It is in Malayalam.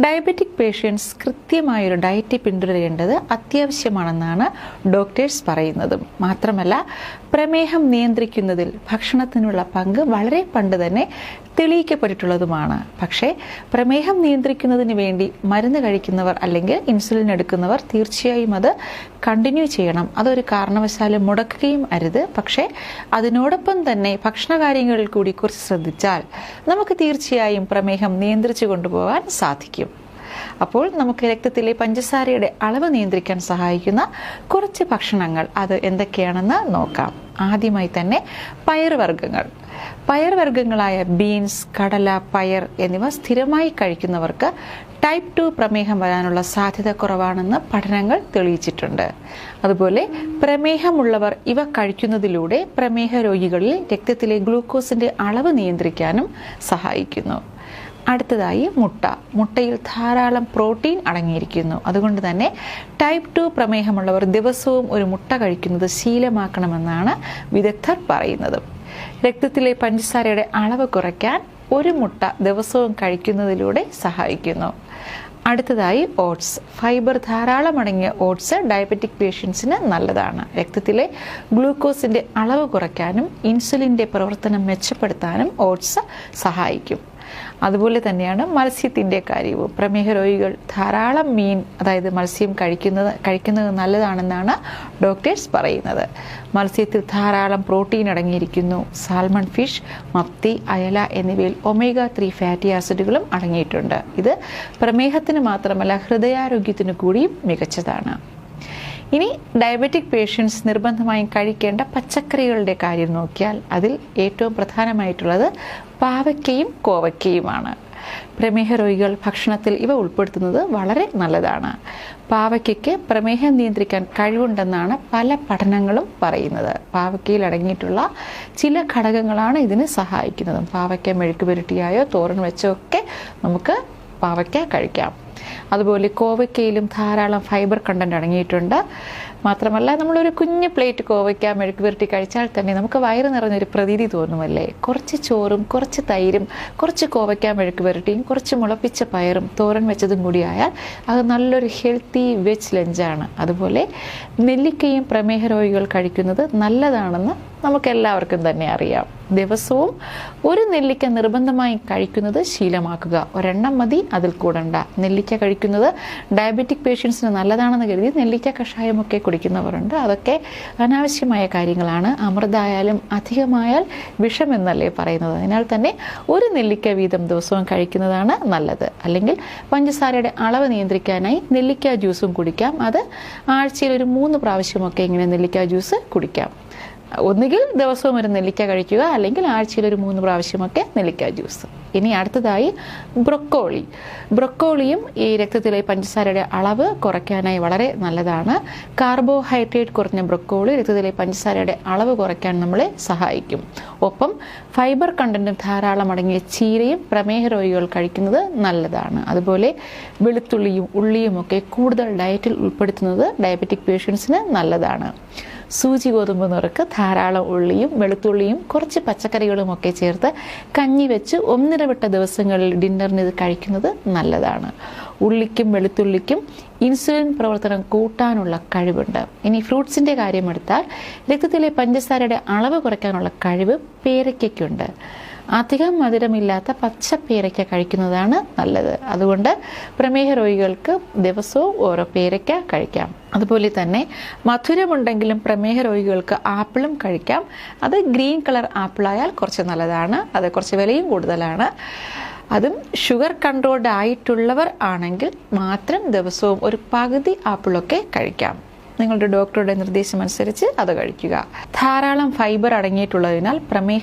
ഡയബറ്റിക് പേഷ്യൻസ് കൃത്യമായൊരു ഡയറ്റ് പിന്തുടരേണ്ടത് അത്യാവശ്യമാണെന്നാണ് ഡോക്ടേഴ്സ് പറയുന്നത്. മാത്രമല്ല പ്രമേഹം നിയന്ത്രിക്കുന്നതിൽ ഭക്ഷണത്തിനുള്ള പങ്ക് വളരെ പണ്ട് തന്നെ തെളിയിക്കപ്പെട്ടിട്ടുള്ളതുമാണ്. പക്ഷേ പ്രമേഹം നിയന്ത്രിക്കുന്നതിന് വേണ്ടി മരുന്ന് കഴിക്കുന്നവർ അല്ലെങ്കിൽ ഇൻസുലിൻ എടുക്കുന്നവർ തീർച്ചയായും അത് കണ്ടിന്യൂ ചെയ്യണം. അതൊരു കാരണവശാലും മുടക്കുകയും അരുത്. പക്ഷേ അതിനോടൊപ്പം തന്നെ ഭക്ഷണകാര്യങ്ങളിൽ കൂടി കുറച്ച് ശ്രദ്ധിച്ചാൽ നമുക്ക് തീർച്ചയായും പ്രമേഹം നിയന്ത്രിച്ചു കൊണ്ടുപോകാൻ സാധിക്കും. അപ്പോൾ നമുക്ക് രക്തത്തിലെ പഞ്ചസാരയുടെ അളവ് നിയന്ത്രിക്കാൻ സഹായിക്കുന്ന കുറച്ച് ഭക്ഷണങ്ങൾ. അത് എന്തൊക്കെയാണെന്ന് നോക്കാം. ആദ്യമായി തന്നെ പയറുവർഗങ്ങൾ പയർവർഗങ്ങളായ ബീൻസ് കടല പയർ എന്നിവ സ്ഥിരമായി കഴിക്കുന്നവർക്ക് ടൈപ്പ് ടു പ്രമേഹം വരാനുള്ള സാധ്യത കുറവാണെന്ന് പഠനങ്ങൾ തെളിയിച്ചിട്ടുണ്ട്. അതുപോലെ പ്രമേഹമുള്ളവർ ഇവ കഴിക്കുന്നതിലൂടെ പ്രമേഹ രോഗികളിൽ രക്തത്തിലെ ഗ്ലൂക്കോസിന്റെ അളവ് നിയന്ത്രിക്കാനും സഹായിക്കുന്നു. അടുത്തതായി മുട്ട. മുട്ടയിൽ ധാരാളം പ്രോട്ടീൻ അടങ്ങിയിരിക്കുന്നു. അതുകൊണ്ട് തന്നെ ടൈപ്പ് ടു പ്രമേഹമുള്ളവർ ദിവസവും ഒരു മുട്ട കഴിക്കുന്നത് ശീലമാക്കണമെന്നാണ് വിദഗ്ധർ പറയുന്നത്. രക്തത്തിലെ പഞ്ചസാരയുടെ അളവ് കുറയ്ക്കാൻ ഒരു മുട്ട ദിവസവും കഴിക്കുന്നതിലൂടെ സഹായിക്കുന്നു. അടുത്തതായി ഓട്സ്. ഫൈബർ ധാരാളം അടങ്ങിയ ഓട്സ് ഡയബറ്റിക് പേഷ്യൻസിന് നല്ലതാണ്. രക്തത്തിലെ ഗ്ലൂക്കോസിന്റെ അളവ് കുറയ്ക്കാനും ഇൻസുലിന്റെ പ്രവർത്തനം മെച്ചപ്പെടുത്താനും ഓട്സ് സഹായിക്കും. അതുപോലെ തന്നെയാണ് മത്സ്യത്തിന്റെ കാര്യവും. പ്രമേഹ രോഗികൾ ധാരാളം മീൻ അതായത് മത്സ്യം കഴിക്കുന്നത് കഴിക്കുന്നത് നല്ലതാണെന്നാണ് ഡോക്ടേഴ്സ് പറയുന്നത്. മത്സ്യത്തിൽ ധാരാളം പ്രോട്ടീൻ അടങ്ങിയിരിക്കുന്നു. സാൽമൺ ഫിഷ് മത്തി അയല എന്നിവയിൽ ഒമേഗ ത്രീ ഫാറ്റി ആസിഡുകളും അടങ്ങിയിട്ടുണ്ട്. ഇത് പ്രമേഹത്തിന് മാത്രമല്ല ഹൃദയാരോഗ്യത്തിന് കൂടിയും മികച്ചതാണ്. ഇനി ഡയബറ്റിക് പേഷ്യൻസ് നിർബന്ധമായും കഴിക്കേണ്ട പച്ചക്കറികളുടെ കാര്യം നോക്കിയാൽ അതിൽ ഏറ്റവും പ്രധാനമായിട്ടുള്ളത് പാവയ്ക്കയും കോവയ്ക്കയുമാണ്. പ്രമേഹ രോഗികൾ ഭക്ഷണത്തിൽ ഇവ ഉൾപ്പെടുത്തുന്നത് വളരെ നല്ലതാണ്. പാവയ്ക്കയ്ക്ക് പ്രമേഹം നിയന്ത്രിക്കാൻ കഴിവുണ്ടെന്നാണ് പല പഠനങ്ങളും പറയുന്നത്. പാവയ്ക്കയിൽ അടങ്ങിയിട്ടുള്ള ചില ഘടകങ്ങളാണ് ഇതിന് സഹായിക്കുന്നത്. പാവയ്ക്ക മെഴുക്ക് പുരട്ടിയായോ തോരൻ വെച്ചോ ഒക്കെ നമുക്ക് പാവയ്ക്ക കഴിക്കാം. അതുപോലെ കോവയ്ക്കയിലും ധാരാളം ഫൈബർ കണ്ടന്റ് അടങ്ങിയിട്ടുണ്ട്. മാത്രമല്ല നമ്മളൊരു കുഞ്ഞു പ്ലേറ്റ് കോവയ്ക്ക മെഴുക്ക് കഴിച്ചാൽ തന്നെ നമുക്ക് വയറ് നിറഞ്ഞൊരു പ്രതീതി തോന്നുമല്ലേ? കുറച്ച് ചോറും കുറച്ച് തൈരും കുറച്ച് കോവയ്ക്ക മെഴുക്ക് കുറച്ച് മുളപ്പിച്ച പയറും തോരൻ വെച്ചതും കൂടിയായാൽ അത് നല്ലൊരു ഹെൽത്തി വെജ് ലഞ്ചാണ്. അതുപോലെ നെല്ലിക്കയും പ്രമേഹ രോഗികൾ കഴിക്കുന്നത് നല്ലതാണെന്ന് നമുക്ക് എല്ലാവർക്കും തന്നെ അറിയാം. ദിവസവും ഒരു നെല്ലിക്ക നിർബന്ധമായി കഴിക്കുന്നത് ശീലമാക്കുക. ഒരെണ്ണം മതി അതിൽ കൂടണ്ട. നെല്ലിക്ക കഴിക്കുന്നത് ഡയബറ്റിക് പേഷ്യൻസിന് നല്ലതാണെന്ന് കരുതി നെല്ലിക്ക കഷായമൊക്കെ കുടിക്കുന്നവരുണ്ട്. അതൊക്കെ അനാവശ്യമായ കാര്യങ്ങളാണ്. അമൃതായാലും അധികമായാൽ വിഷമെന്നല്ലേ പറയുന്നത്. അതിനാൽ തന്നെ ഒരു നെല്ലിക്ക വീതം ദിവസവും കഴിക്കുന്നതാണ് നല്ലത്. അല്ലെങ്കിൽ പഞ്ചസാരയുടെ അളവ് നിയന്ത്രിക്കാനായി നെല്ലിക്ക ജ്യൂസും കുടിക്കാം. അത് ആഴ്ചയിൽ ഒരു മൂന്ന് പ്രാവശ്യമൊക്കെ ഇങ്ങനെ നെല്ലിക്ക ജ്യൂസ് കുടിക്കാം. ഒന്നുകിൽ ദിവസവും ഒരു നെല്ലിക്ക കഴിക്കുക അല്ലെങ്കിൽ ആഴ്ചയിൽ ഒരു മൂന്ന് പ്രാവശ്യമൊക്കെ നെല്ലിക്ക ജ്യൂസ്. ഇനി അടുത്തതായി ബ്രൊക്കോളി. ബ്രൊക്കോളിയും ഈ രക്തത്തിലെ പഞ്ചസാരയുടെ അളവ് കുറയ്ക്കാനായി വളരെ നല്ലതാണ്. കാർബോഹൈഡ്രേറ്റ് കുറഞ്ഞ ബ്രൊക്കോളി രക്തത്തിലെ പഞ്ചസാരയുടെ അളവ് കുറയ്ക്കാൻ നമ്മളെ സഹായിക്കും. ഒപ്പം ഫൈബർ കണ്ടന്റ് ധാരാളം അടങ്ങിയ ചീരയും പ്രമേഹ രോഗികൾ കഴിക്കുന്നത് നല്ലതാണ്. അതുപോലെ വെളുത്തുള്ളിയും ഉള്ളിയും ഒക്കെ കൂടുതൽ ഡയറ്റിൽ ഉൾപ്പെടുത്തുന്നത് ഡയബറ്റിക് പേഷ്യൻസിന് നല്ലതാണ്. സൂചി ഗോതമ്പ് നുറുക്ക് ധാരാളം ഉള്ളിയും വെളുത്തുള്ളിയും കുറച്ച് പച്ചക്കറികളും ഒക്കെ ചേർത്ത് കഞ്ഞി വെച്ച് ഒന്നിടവിട്ട ദിവസങ്ങളിൽ ഡിന്നറിന് ഇത് കഴിക്കുന്നത് നല്ലതാണ്. ഉള്ളിക്കും വെളുത്തുള്ളിക്കും ഇൻസുലിൻ പ്രവർത്തനം കൂട്ടാനുള്ള കഴിവുണ്ട്. ഇനി ഫ്രൂട്ട്സിന്റെ കാര്യമെടുത്താൽ രക്തത്തിലെ പഞ്ചസാരയുടെ അളവ് കുറയ്ക്കാനുള്ള കഴിവ് പേരയ്ക്കുണ്ട് അധികം മധുരമില്ലാത്ത പച്ചപ്പേരയ്ക്ക കഴിക്കുന്നതാണ് നല്ലത്. അതുകൊണ്ട് പ്രമേഹ രോഗികൾക്ക് ദിവസവും ഓരോ പേരയ്ക്ക കഴിക്കാം. അതുപോലെ തന്നെ മധുരമുണ്ടെങ്കിലും പ്രമേഹ രോഗികൾക്ക് ആപ്പിളും കഴിക്കാം. അത് ഗ്രീൻ കളർ ആപ്പിളായാൽ കുറച്ച് നല്ലതാണ്. അത് കുറച്ച് വിലയും കൂടുതലാണ്. അതും ഷുഗർ കൺട്രോൾഡ് ആയിട്ടുള്ളവർ ആണെങ്കിൽ മാത്രം ദിവസവും ഒരു പകുതി ആപ്പിളൊക്കെ കഴിക്കാം. നിങ്ങളുടെ ഡോക്ടറുടെ നിർദ്ദേശം അനുസരിച്ച് അത് കഴിക്കുക. ധാരാളം ഫൈബർ അടങ്ങിയിട്ടുള്ളതിനാൽ പ്രമേഹ